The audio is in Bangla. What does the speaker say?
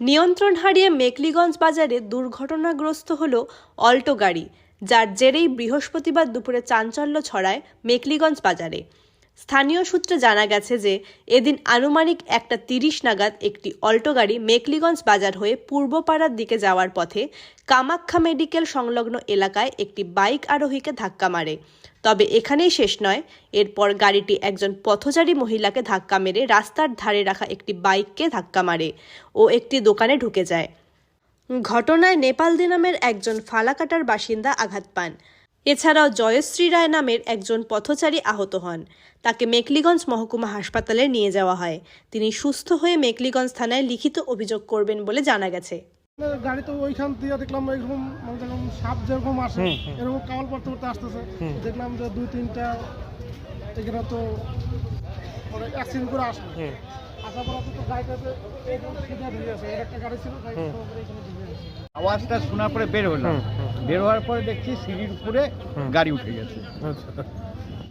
নিয়ন্ত্রণ হারিয়ে মেকলিগঞ্জ বাজারে দুর্ঘটনাগ্রস্ত হল অল্টো গাড়ি, যার জেরেই বৃহস্পতিবার দুপুরে চাঞ্চল্য ছড়ায় মেকলিগঞ্জ বাজারে। স্থানীয় সূত্রে জানা গেছে যে, এদিন আনুমানিক একটা তিরিশ নাগাদ একটি অল্টো গাড়ি মেকলিগঞ্জ বাজার হয়ে পূর্বপাড়ার দিকে যাওয়ার পথে কামাখ্যা মেডিকেল সংলগ্ন এলাকায় একটি বাইক আরোহীকে ধাক্কা মারে। তবে এখানেই শেষ নয়, এরপর গাড়িটি একজন পথচারী মহিলাকে ধাক্কা মেরে রাস্তার ধারে রাখা একটি বাইককে ধাক্কা মারে ও একটি দোকানে ঢুকে যায়। ঘটনায় নেপালদি নামের একজন ফালাকাটার বাসিন্দা আঘাত পান। এছাড়াও জয়শ্রী রায় নামের একজন পথচারী আহত হন। তাকে মেকলিগঞ্জ মহকুমা হাসপাতালে নিয়ে যাওয়া হয়। তিনি সুস্থ হয়ে মেকলিগঞ্জ থানায় লিখিত অভিযোগ করবেন বলে জানা গেছে। গাড়ি তো ওইখান দিয়ে দেখলাম এরকম মানে যেরকম সাপ যেরকম আসে এরকম কাওয়াল করতে করতে আসতেছে। দেখলাম যে দুই তিনটা এখানে তো মানে অ্যাক্সিডেন্ট করে আসলো। আওয়াজটা শোনার পরে বের হলাম। বের হওয়ার পরে দেখছি সিঁড়ির উপরে গাড়ি উঠে গেছে।